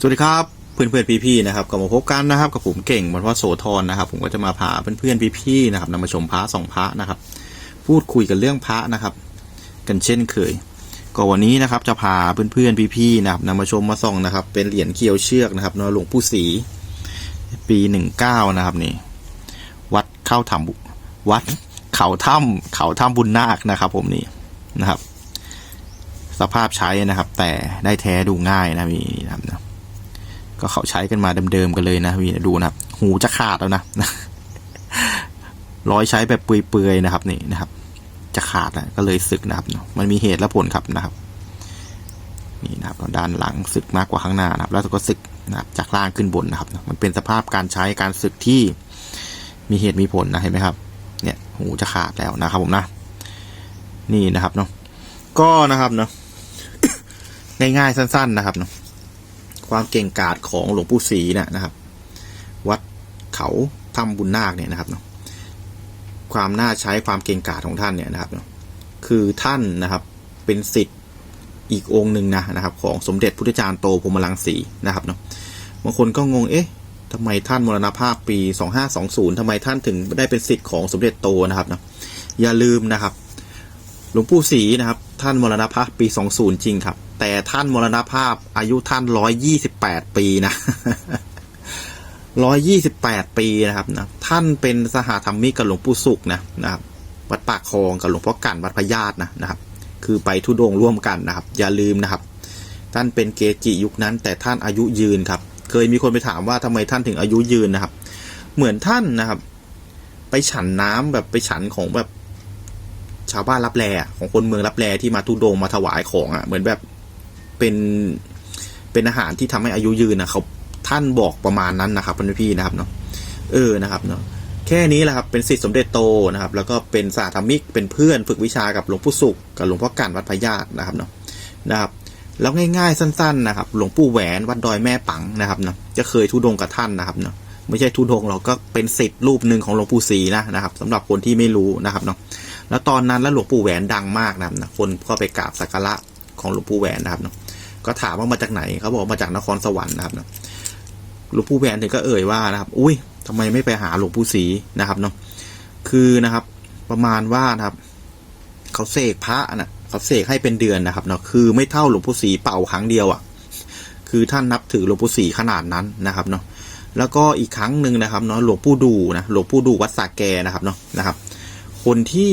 สวัสดีครับเพื่อนเพื่อนพี่ๆนะครับก็มาพบกันนะครับกับผมเก่งวันพ่อโสธรนะครับ ผมก็จะมาพาเพื่อนเพื่อนๆพี่ๆนะครับนำมาชมพระสองพระนะครับ พูดคุยกันเรื่องพระนะครับ กันเช่นเคย ก็วันนี้นะครับจะพาเพื่อนเพื่อนๆพี่ๆนะครับนำมาชมมาส่องนะครับ เป็นเหรียญเคียวเชือกนะครับนหลวงปู่ศรีปีหนึ่งเก้านะครับนี่ วัดเข้าถ้ำวัดเขาถ้ำเขาถ้ำบุญนาคนะครับ ผมนี่นะครับ สภาพใช้นะครับ แต่ได้แท้ดูง่ายนะมีนะครับนะ ก็เขาใช้กันมาเดิมๆกันเลยนะมีดูนะครับ หูจะขาดแล้วนะร้อยใช้แบบเปื่อยๆนะครับนี่นะครับ จะขาดแล้วก็เลยสึกนะครับ มันมีเหตุและผลครับนะครับ นี่นะครับด้านหลังสึกมากกว่าข้างหน้านะครับ แล้วก็สึกนะครับจากล่างขึ้นบนนะครับ มันเป็นสภาพการใช้การสึกที่มีเหตุมีผลนะเห็นไหมครับ เนี่ยหูจะขาดแล้วนะครับ ผมนะ นี่นะครับเนาะก็นะครับเนาะง่ายๆสั้น ๆนะครับเนาะ ความเก่งกาจของหลวงปู่ศรีเนี่ยนะครับ วัดเขาถ้ำบุญนาคเนี่ยนะครับเนาะความน่าใช้ความเก่งกาจของท่านเนี่ยนะครับเนาะคือท่านนะครับเป็นสิทธิ์อีกองค์หนึ่งนะนะครับ ของสมเด็จพุทธจารย์โตพรมลังสีนะครับเนาะบางคนก็งงเอ๊ะทำไมท่านมรณภาพปี 2520ทำไมท่านถึงได้เป็นสิทธิ์ของสมเด็จโตนะครับเนาะอย่าลืมนะครับ หลวงปู่ศรีนะครับ ท่านมรณภาพปี 20 จริงครับ แต่ท่านมรณภาพอายุท่าน128ปีนะ128ปีนะครับนะท่านเป็นสหธรรมิกกับหลวงปู่สุขนะนะครับ วัดปากคลองกับหลวงพ่อกันวัดพญาตนะนะครับ คือไปทุดงร่วมกันนะครับ อย่าลืมนะครับ ท่านเป็นเกจิยุคนั้น แต่ท่านอายุยืนครับ เคยมีคนไปถามว่าทำไมท่านถึงอายุยืนนะครับ เหมือนท่านนะครับ ไปฉันน้ำแบบไปฉันของแบบชาวบ้านรับแลของคนเมืองรับแลที่มาทุดงมาถวายของอะเหมือนแบบ เป็นเป็นอาหารที่ทำให้อายุยืนนะเขาท่านบอกประมาณนั้นนะครับพี่พี่นะครับเนาะเออนะครับเนาะแค่นี้แหละครับเป็นสิทธิสมเด็จโตนะครับ แล้วก็เป็นสาธมิกเป็นเพื่อนฝึกวิชากับหลวงปู่สุขกับหลวงพ่อกันวัดพญาตนะครับเนาะนะครับแล้วง่ายๆสั้น ๆ นะครับ หลวงปู่แหวนวัดดอยแม่ปังนะครับเนาะจะเคยทุดงกับท่านนะครับเนาะไม่ใช่ทุดงเราก็เป็นสิทธิ์รูปหนึ่งของหลวงปู่ศรีนะนะครับสำหรับคนที่ไม่รู้นะครับเนาะแล้วตอนนั้นแล้วหลวงปู่แหวนดังมากนะครับนะคนก็ไปกราบสักการะของหลวงปู่แหวนนะครับเนาะ ก็ถามว่ามาจากไหนเขาบอกมาจากนครสวรรค์นะครับเนาะหลวงปู่แหวนถึงก็เอ่ยว่านะครับ อุ้ยทำไมไม่ไปหาหลวงปู่ศรีนะครับเนาะคือนะครับ ประมาณว่านะครับเขาเสกพระนะเขาเสกให้เป็นเดือนนะครับเนาะคือไม่เท่าหลวงปู่ศรีเป่าครั้งเดียวอะ คือท่านนับถือหลวงปู่ศรีขนาดนั้นนะครับเนาะแล้วก็อีกครั้งหนึ่งนะครับเนาะหลวงปู่ดูนะหลวงปู่ดูวัดสาแกนะครับเนาะนะครับ คนที่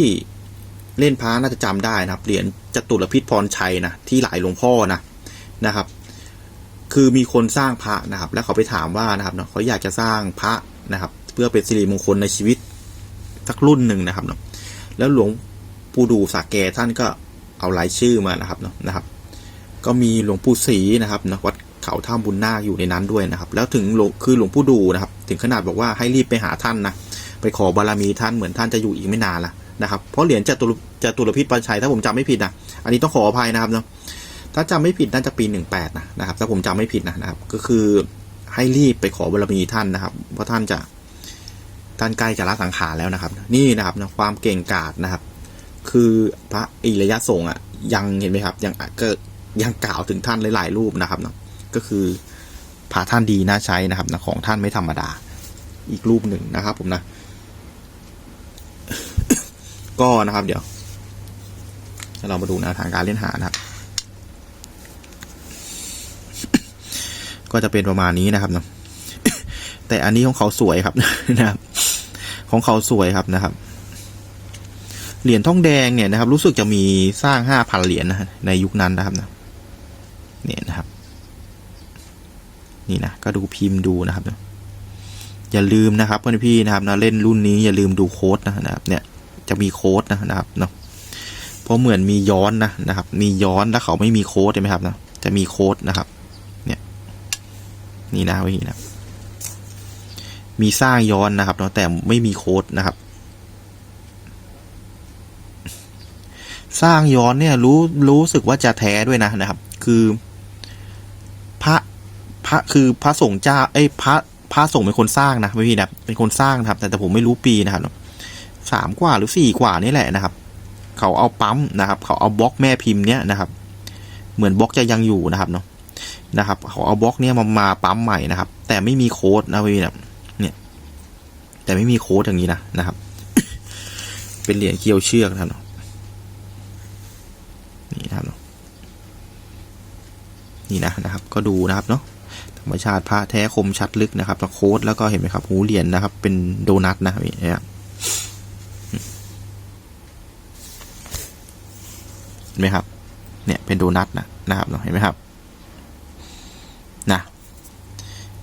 เล่นพระน่าจะจำได้นะครับเหรียญจตุรพิษพรชัยนะที่หลายหลวงพ่อนะ นะครับ คือมีคนสร้างพระนะครับ แล้วเขาไปถามว่านะครับเนาะเขาอยากจะสร้างพระนะครับ เพื่อเป็นสิริมงคลในชีวิตสักรุ่นหนึ่งนะครับเนาะแล้วหลวงปู่ดูสาแกท่านก็เอารายชื่อมานะครับเนาะนะครับ ก็มีหลวงปู่ศรีนะครับนะวัดเขาถ้ำบุญนาคอยู่ในนั้นด้วยนะครับ แล้วถึงหลวงคือหลวงปู่ดูนะครับ ถึงขนาดบอกว่าให้รีบไปหาท่านนะไปขอบารมีท่านเหมือนท่านจะอยู่อีกไม่นานละนะครับเพราะเหรียญจตุรจตุรพิษปัญชัยถ้าผมจำไม่ผิดนะอันนี้ต้องขออภัยนะครับเนาะ ถ้าจำไม่ผิดน่าจะปีหนึ่งแปดนะนะครับ ถ้าผมจำไม่ผิดนะนะครับ ก็คือให้รีบไปขอบารมีท่านนะครับ เพราะท่านจะท่านใกล้จะละสังขารแล้วนะครับ นี่นะครับนะความเก่งกาจนะครับ คือพระอิระยะสงฆ์อะยังเห็นไหมครับ ยังก็ยังกล่าวถึงท่านหลาย ๆ รูปนะครับเนาะก็คือพระท่านดีน่าใช้นะครับนะของท่านไม่ธรรมดา อีกรูปหนึ่งนะครับ ผมนะ ก็นะครับ เดี๋ยวเรามาดูแนวทางการเล่นหานะครับ ก็จะเป็นประมาณนี้นะครับเนาะแต่อันนี้ของเขาสวยครับนะครับ ของเขาสวยครับนะครับ เหรียญทองแดงเนี่ยนะครับ รู้สึกจะมีสร้างห้าพันเหรียญนะในยุคนั้นนะครับนะเนี่ยนะครับ นี่นะก็ดูพิมพ์ดูนะครับอย่าลืมนะครับเพื่อนพี่นะครับนะเล่นรุ่นนี้อย่าลืมดูโค้ดนะครับ เนี่ยจะมีโค้ดนะครับเนาะเพราะเหมือนมีย้อนนะนะครับ มีย้อนแล้วเขาไม่มีโค้ดใช่ไหมครับนะจะมีโค้ดนะครับ นี่นะวินะ มีสร้างย้อนนะครับเนาะแต่ไม่มีโค้ดนะครับ สร้างย้อนเนี่ยรู้รู้สึกว่าจะแท้ด้วยนะนะครับ คือ พระพระคือพระสงฆ์เจ้าเอ้ยพระพระสงฆ์เป็นคนสร้างนะพี่นะเป็นคนสร้างนะครับ แต่แต่ผมไม่รู้ปีนะครับสามกว่าหรือสี่กว่านี่แหละนะครับ เขาเอาปั๊มนะครับ เขาเอาบล็อกแม่พิมพ์เนี้ยนะครับ เหมือนบล็อกจะยังอยู่นะครับเนาะ นะครับเขาเอาบล็อกเนี้ยมามาปั๊มใหม่นะครับ แต่ไม่มีโค้ดนะพี่เนี่ยเนี่ย แต่ไม่มีโค้ดอย่างนี้นะนะครับ เป็นเหรียญเกี่ยวเชือกนะครับเนาะนี่นะครับเนาะนี่นะนะครับ ก็ดูนะครับเนาะธรรมชาติพระแท้คมชัดลึกนะครับแล้วโค้ดแล้วก็เห็นไหมครับหูเหรียญนะครับ เป็นโดนัทนะครับนี่นะครับเห็นไหมครับ เนี่ยเป็นโดนัทนะนะครับเนาะเห็นไหมครับ นะ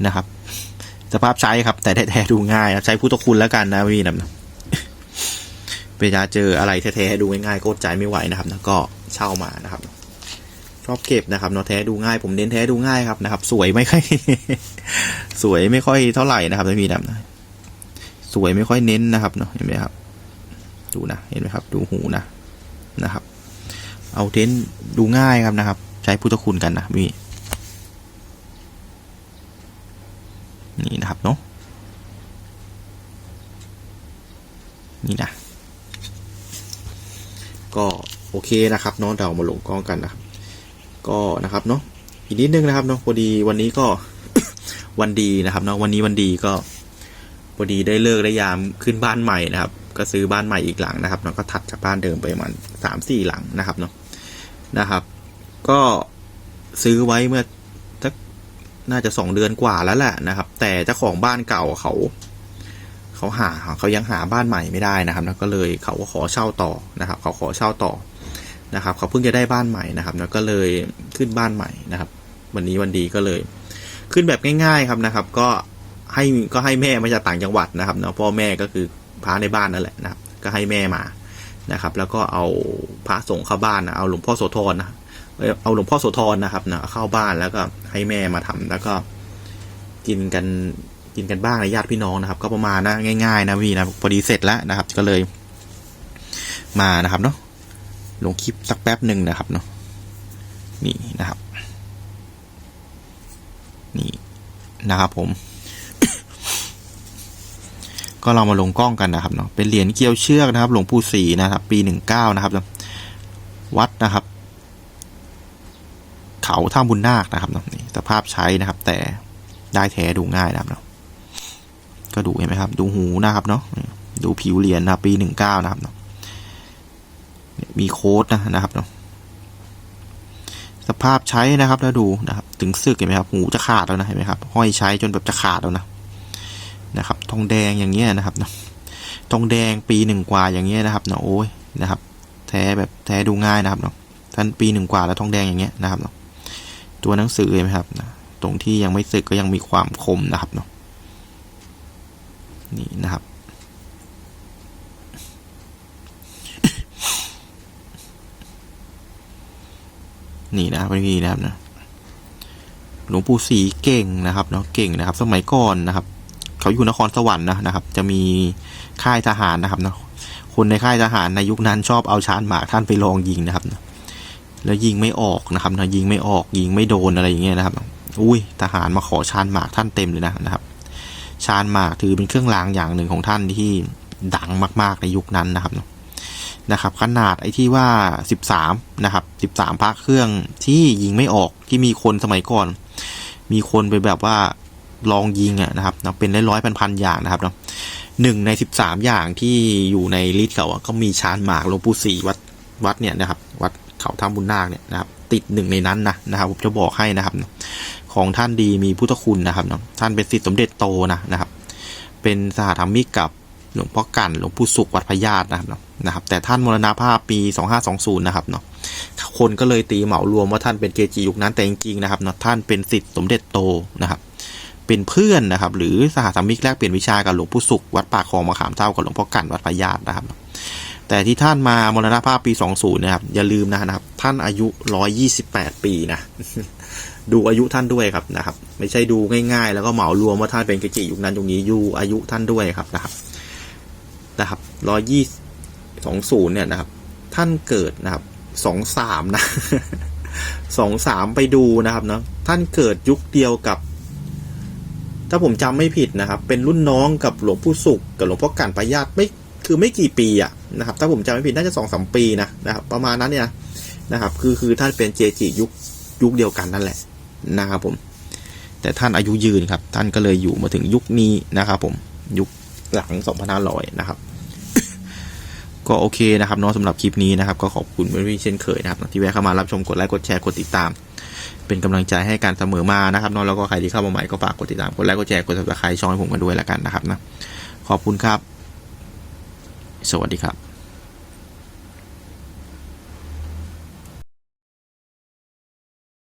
นะครับ สภาพใช้ครับ แต่แท้ๆดูง่ายครับใช้พุทธคุณแล้วกันนะพี่นะเวลาเจออะไรแท้ๆดูง่ายๆก็อดใจไม่ไหวนะครับแล้วก็เช่ามานะครับ ชอบเก็บนะครับเนาะแท้ดูง่าย ผมเน้นแท้ดูง่ายครับนะครับ สวยไม่ค่อย สวยไม่ค่อยเท่าไหร่นะครับพี่นะสวยไม่ค่อยเน้นนะครับเนาะเห็นไหมครับ ดูนะเห็นไหมครับ ดูหูนะนะครับ เอาเท้นดูง่ายครับนะครับ ใช้พุทธคุณกันนะพี่ นี่นะครับเนาะนี่นะ ก็โอ เคนะครับเนาะเรามาลงกล้องกันนะครับ ก็นะครับเนาะอีกนิดนึงนะครับเนาะพอดีวันนี้ก็วันดีนะครับเนาะวันนี้วันดีก็พอดีได้เลิกได้ยามขึ้นบ้านใหม่นะครับ ก็ซื้อบ้านใหม่อีกหลังนะครับแล้วก็ถัดจากบ้านเดิมไปประมาณสามสี่หลังนะครับเนาะนะครับ ก็ซื้อไว้เมื่อทักน่าจะสองเดือนกว่าแล้วแหละนะครับ แต่เจ้าของบ้านเก่าเขาเขาหาเขายังหาบ้านใหม่ไม่ได้นะครับแล้วก็เลยเขาก็ขอเช่าต่อนะครับ เขาขอเช่าต่อ นะครับเขาเพิ่งจะได้บ้านใหม่นะครับ แล้วก็เลยขึ้นบ้านใหม่นะครับ วันนี้วันดีก็เลย ขึ้นแบบง่าย ๆครับนะครับ ก็ให้ก็ให้แม่มาจากต่างจังหวัดนะครับเนาะพ่อแม่ก็คือพระในบ้านนั่นแหละนะครับ ก็ให้แม่มานะครับ แล้วก็เอาพระส่งเข้าบ้านนะเอาหลวงพ่อโสธรนะเอาหลวงพ่อโสธรนะครับนะเข้าบ้านแล้วก็ให้แม่มาทำแล้วก็กินกันกินกันบ้างในญาติพี่น้องนะครับ ก็ประมาณนะง่าย ๆ นะพี่นะพอดีเสร็จแล้วนะครับ ก็เลยมานะครับเนาะ ลงคลิปสักแป๊บหนึ่งนะครับเนาะนี่นะครับ นี่นะครับผม ก็เรามาลงกล้องกันนะครับเนาะเป็นเหรียญเกี่ยวเชือกนะครับ หลวงปู่ศรีนะครับ ปีหนึ่งเก้านะครับ วัดนะครับ เขาท่าบุญนาคนะครับเนาะนี่สภาพใช้นะครับ แต่ได้แท้ดูง่ายนะครับเนาะก็ดูเห็นไหมครับ ดูหูนะครับเนาะดูผิวเหรียญนะปีหนึ่งเก้านะครับเนาะ มีโค้ดนะนะครับเนาะสภาพใช้นะครับแล้วดูนะครับ ถึงสึกเห็นไหมครับหูจะขาดแล้วนะเห็นไหมครับห้อยใช้จนแบบจะขาดแล้วนะนะครับทองแดงอย่างเงี้ยนะครับเนาะทองแดงปีหนึ่งกว่าอย่างเงี้ยนะครับเนาะโอ้ยนะครับ แท้แบบแท้ดูง่ายนะครับเนาะท่านปีหนึ่งกว่าแล้วทองแดงอย่างเงี้ยนะครับเนาะตัวหนังสือเห็นไหมครับนะตรงที่ยังไม่สึกก็ยังมีความคมนะครับเนาะนี่นะครับ นี่นะครับพี่นะครับนะหลวงปู่ศรีเก่งนะครับเนาะเก่งนะครับ สมัยก่อนนะครับ เขาอยู่นครสวรรค์นะนะครับ จะมีค่ายทหารนะครับเนาะคนในค่ายทหารในยุคนั้นชอบเอาชานหมากท่านไปลองยิงนะครับนะแล้วยิงไม่ออกนะครับนะยิงไม่ออกยิงไม่โดนอะไรอย่างเงี้ยนะครับ อุ้ยทหารมาขอชานหมากท่านเต็มเลยนะนะครับ ชานหมากถือเป็นเครื่องรางอย่างหนึ่งของท่านที่ดังมาก ๆในยุคนั้นนะครับนะ นะครับขนาดไอ้ที่ว่าสิบสามนะครับสิบสามพระเครื่องที่ยิงไม่ออกที่มีคนสมัยก่อน มีคนไปแบบว่าลองยิงอะนะครับเป็นร้ร้อยพันพันอย่างนะครับเนาะหนึ่งในสิบสามอย่างที่อยู่ในลิสต์เขาก็มีชานหมากหลวงปู่ศีวัดวัดเนี่ยนะครับ วัดเขาท่าบุญนาคเนี่ยนะครับ ติดหนึ่งในนั้นนะนะครับผมจะบอกให้นะครับ ของท่านดีมีพุทธคุณนะครับเนาะท่านเป็นศิษย์สมเด็จโตนะนะครับ เป็นสหธรรมิกกับ หลวงพ่อกันหลวงปู่สุขวัดพญาตนะครับนะครับ แต่ท่านมรณภาพปี 2520 นะครับเนาะคนก็เลยตีเหมารวมว่าท่านเป็นเกจิยุคนั้นแต่จริงๆนะครับเนาะท่านเป็นศิษย์สมเด็จโตนะครับ เป็นเพื่อนนะครับ หรือสหธรรมิกแลกเปลี่ยนวิชากับหลวงปู่สุขวัดป่าคลองมะขามเต้ากับหลวงพ่อกันวัดพญาตนะครับ แต่ที่ท่านมามรณภาพปี 20 นะครับอย่าลืมนะครับ ท่านอายุ 128 ปีนะดูอายุท่านด้วยครับนะครับ ไม่ใช่ดูง่ายๆ แล้วก็เหมารวมว่าท่านเป็นเกจิยุคนั้นยุคนี้ยูอายุท่านด้วยครับนะครับ นะครับร้อยยี่สองศูนย์เนี่ยนะครับ ท่านเกิดนะครับสองสามนะสองสามไปดูนะครับเนาะท่านเกิดยุคเดียวกับ ถ้าผมจำไม่ผิดนะครับ เป็นรุ่นน้องกับหลวงปู่สุขกับหลวงพ่อกันปายาตไม่คือไม่กี่ปีอะนะครับ ถ้าผมจำไม่ผิดน่าจะสองสามปีนะนะครับ ประมาณนั้นเนี่ยนะครับ คือคือท่านเป็นเจจิยุคยุคเดียวกันนั่นแหละนะครับผม แต่ท่านอายุยืนครับ ท่านก็เลยอยู่มาถึงยุคนี้นะครับผมยุค หลัง 2500 นะครับ ก็โอเคนะครับเนาะสำหรับคลิปนี้นะครับ ก็ขอบคุณเพื่อนๆเช่นเคยนะครับที่แวะเข้ามารับชมกดไลค์กดแชร์กดติดตาม เป็นกำลังใจให้การเสมอมานะครับเนาะแล้วก็ใครที่เข้ามาใหม่ก็ฝากกดติดตามกดไลค์กดแชร์กด subscribe ช่องให้ผมกันด้วยแล้วกันนะครับนะขอบคุณครับ สวัสดีครับ